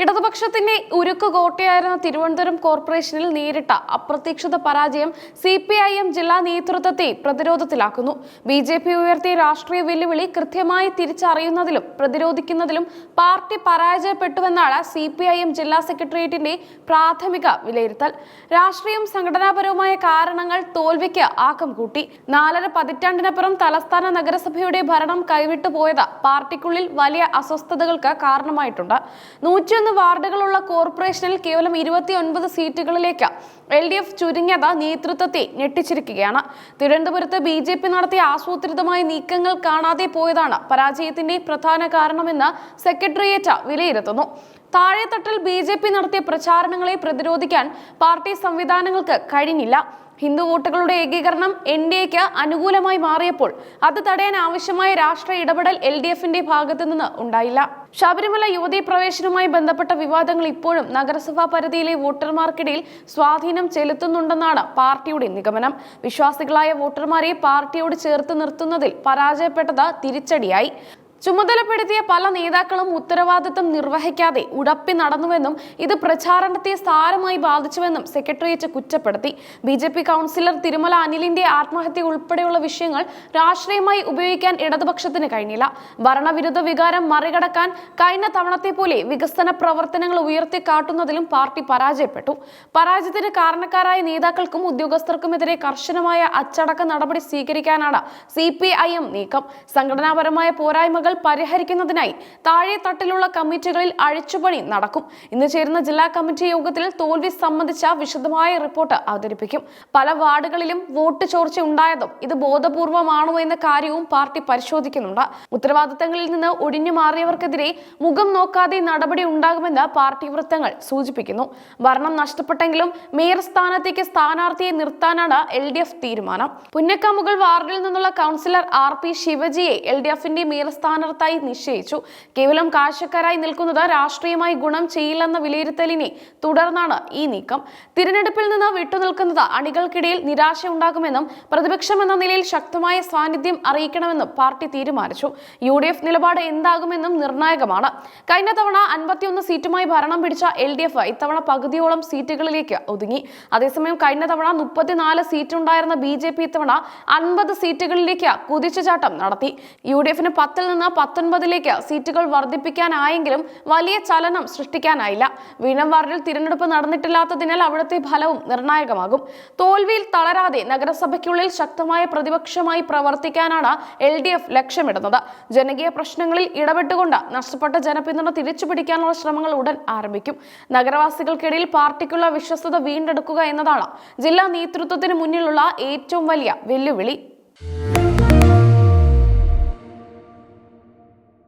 ഇടതുപക്ഷത്തിന്റെ ഉരുക്ക് കോട്ടയായിരുന്ന തിരുവനന്തപുരം കോർപ്പറേഷനിൽ നേരിട്ട അപ്രതീക്ഷിത പരാജയം സി പി ഐ എം ജില്ലാ നേതൃത്വത്തെ പ്രതിരോധത്തിലാക്കുന്നു. ബി ജെ പി ഉയർത്തിയ രാഷ്ട്രീയ വെല്ലുവിളി കൃത്യമായി തിരിച്ചറിയുന്നതിലും പ്രതിരോധിക്കുന്നതിലും പാർട്ടി പരാജയപ്പെട്ടുവെന്നാണ് സി പി ഐ എം ജില്ലാ സെക്രട്ടേറിയറ്റിന്റെ പ്രാഥമിക വിലയിരുത്തൽ. രാഷ്ട്രീയം സംഘടനാപരവുമായ കാരണങ്ങൾ തോൽവിക്ക് ആക്കം കൂട്ടി. നാലര പതിറ്റാണ്ടിനപ്പുറം തലസ്ഥാന നഗരസഭയുടെ ഭരണം കൈവിട്ടു പോയത് പാർട്ടിക്കുള്ളിൽ വലിയ അസ്വസ്ഥതകൾക്ക് കാരണമായിട്ടുണ്ട്. നൂറ്റിയൊന്ന് വാർഡുകളുള്ള കോർപ്പറേഷനിൽ കേവലം ഇരുപത്തി ഒൻപത് സീറ്റുകളിലേക്ക് എൽ ഡി എഫ് ചുരുങ്ങിയത് നേതൃത്വത്തെ ഞെട്ടിച്ചിരിക്കുകയാണ്. തിരുവനന്തപുരത്ത് ബി ജെ പി നടത്തിയ ആസൂത്രിതമായ നീക്കങ്ങൾ കാണാതെ പോയതാണ് പരാജയത്തിന്റെ പ്രധാന കാരണമെന്ന് സെക്രട്ടേറിയറ്റ് വിലയിരുത്തുന്നു. താഴെത്തട്ടിൽ ബി ജെ പി നടത്തിയ പ്രചാരണങ്ങളെ പ്രതിരോധിക്കാൻ പാർട്ടി സംവിധാനങ്ങൾക്ക് കഴിഞ്ഞില്ല. ഹിന്ദു വോട്ടുകളുടെ ഏകീകരണം എൻ ഡി എക്ക് അനുകൂലമായി മാറിയപ്പോൾ അത് തടയാൻ ആവശ്യമായ രാഷ്ട്രീയ ഇടപെടൽ എൽ ഡി എഫിന്റെ ഭാഗത്തു നിന്ന് ഉണ്ടായില്ല. ശബരിമല യുവതീ പ്രവേശനവുമായി ബന്ധപ്പെട്ട വിവാദങ്ങൾ ഇപ്പോഴും നഗരസഭാ പരിധിയിലെ വോട്ടർമാർക്കിടയിൽ സ്വാധീനം ചെലുത്തുന്നുണ്ടെന്നാണ് പാർട്ടിയുടെ നിഗമനം. വിശ്വാസികളായ വോട്ടർമാരെ പാർട്ടിയോട് ചേർത്ത് നിർത്തുന്നതിൽ പരാജയപ്പെട്ടത് തിരിച്ചടിയായി. ചുമതലപ്പെടുത്തിയ പല നേതാക്കളും ഉത്തരവാദിത്തം നിർവഹിക്കാതെ ഉടപ്പി നടന്നുവെന്നും ഇത് പ്രചാരണത്തെ സാരമായി ബാധിച്ചുവെന്നും സെക്രട്ടേറിയറ്റ് കുറ്റപ്പെടുത്തി. B J P councillor Thirumala അനിലിന്റെ ആത്മഹത്യ ഉൾപ്പെടെയുള്ള വിഷയങ്ങൾ രാഷ്ട്രീയമായി ഉപയോഗിക്കാൻ ഇടതുപക്ഷത്തിന് കഴിഞ്ഞില്ല. ഭരണവിരുദ്ധ വികാരം മറികടക്കാൻ കഴിഞ്ഞ തവണത്തെ പോലെ വികസന പ്രവർത്തനങ്ങൾ ഉയർത്തിക്കാട്ടുന്നതിലും പാർട്ടി പരാജയപ്പെട്ടു. പരാജയത്തിന് കാരണക്കാരായ നേതാക്കൾക്കും ഉദ്യോഗസ്ഥർക്കുമെതിരെ കർശനമായ അച്ചടക്ക നടപടി സ്വീകരിക്കാനാണ് സി പി ഐ എം നീക്കം. സംഘടനാപരമായ പോരായ്മകൾ പരിഹരിക്കുന്നതിനായി താഴെ തട്ടിലുള്ള കമ്മിറ്റികളിൽ അഴിച്ചുപണി നടക്കും. ഇന്ന് ചേരുന്ന ജില്ലാ കമ്മിറ്റി യോഗത്തിൽ തോൽവി സംബന്ധിച്ച വിശദമായ റിപ്പോർട്ട് അവതരിപ്പിക്കും. പല വാർഡുകളിലും വോട്ട് ചോർച്ച ഉണ്ടായതും ഇത് ബോധപൂർവമാണോ എന്ന കാര്യവും പാർട്ടി പരിശോധിക്കുന്നുണ്ട്. ഉത്തരവാദിത്തങ്ങളിൽ നിന്ന് ഒഴിഞ്ഞു മാറിയവർക്കെതിരെ മുഖം നോക്കാതെ നടപടി ഉണ്ടാകുമെന്ന് പാർട്ടി വൃത്തങ്ങൾ സൂചിപ്പിക്കുന്നു. ഭരണം നഷ്ടപ്പെട്ടെങ്കിലും മേയർ സ്ഥാനത്തേക്ക് സ്ഥാനാർത്ഥിയെ നിർത്താനാണ് എൽ ഡി എഫ് തീരുമാനം. പുന്നക്കാമുകൾ വാർഡിൽ നിന്നുള്ള കൗൺസിലർ ആർ പി ശിവജിയെ എൽ ഡി എഫിന്റെ മേയർ സ്ഥാനാർത്ഥിയായി നിശ്ചയിച്ചു. കേവലം കാഴ്ചക്കാരായി നിൽക്കുന്നത് രാഷ്ട്രീയമായി ഗുണം ചെയ്യില്ലെന്ന വിലയിരുത്തലിനെ തുടർന്നാണ് ഈ നീക്കം. തിരഞ്ഞെടുപ്പിൽ നിന്ന് വിട്ടുനിൽക്കുന്നത് അണികൾക്കിടയിൽ നിരാശ ഉണ്ടാകുമെന്നും പ്രതിപക്ഷം എന്ന നിലയിൽ ശക്തമായ സാന്നിധ്യം അറിയിക്കണമെന്നും പാർട്ടി തീരുമാനിച്ചു. യു ഡി എഫ് നിലപാട് എന്താകുമെന്നും നിർണായകമാണ്. കഴിഞ്ഞ തവണ അൻപത്തിയൊന്ന് സീറ്റുമായി ഭരണം പിടിച്ച എൽ ഡി എഫ് ഇത്തവണ പകുതിയോളം സീറ്റുകളിലേക്ക് ഒതുങ്ങി. അതേസമയം കഴിഞ്ഞ തവണ മുപ്പത്തിനാല് സീറ്റുണ്ടായിരുന്ന ബി ജെ പി ഇത്തവണ അൻപത് സീറ്റുകളിലേക്ക് കുതിച്ചുചാട്ടം നടത്തി. യു ഡി എഫിന് പത്തിൽ പത്തൊൻപതിലേക്ക് സീറ്റുകൾ വർദ്ധിപ്പിക്കാനായെങ്കിലും വലിയ ചലനം സൃഷ്ടിക്കാനായില്ല. വീണം വാർഡിൽ തിരഞ്ഞെടുപ്പ് നടന്നിട്ടില്ലാത്തതിനാൽ അവിടുത്തെ ഫലവും നിർണായകമാകും. തോൽവിയിൽ തളരാതെ നഗരസഭയ്ക്കുള്ളിൽ ശക്തമായ പ്രതിപക്ഷമായി പ്രവർത്തിക്കാനാണ് എൽ ഡി എഫ് ലക്ഷ്യമിടുന്നത്. ജനകീയ പ്രശ്നങ്ങളിൽ ഇടപെട്ടുകൊണ്ട് നഷ്ടപ്പെട്ട ജനപിന്തുണ തിരിച്ചുപിടിക്കാനുള്ള ശ്രമങ്ങൾ ഉടൻ ആരംഭിക്കും. നഗരവാസികൾക്കിടയിൽ പാർട്ടിക്കുള്ള വിശ്വസ്തത വീണ്ടെടുക്കുക എന്നതാണ് ജില്ലാ നേതൃത്വത്തിന് മുന്നിലുള്ള ഏറ്റവും വലിയ വെല്ലുവിളി.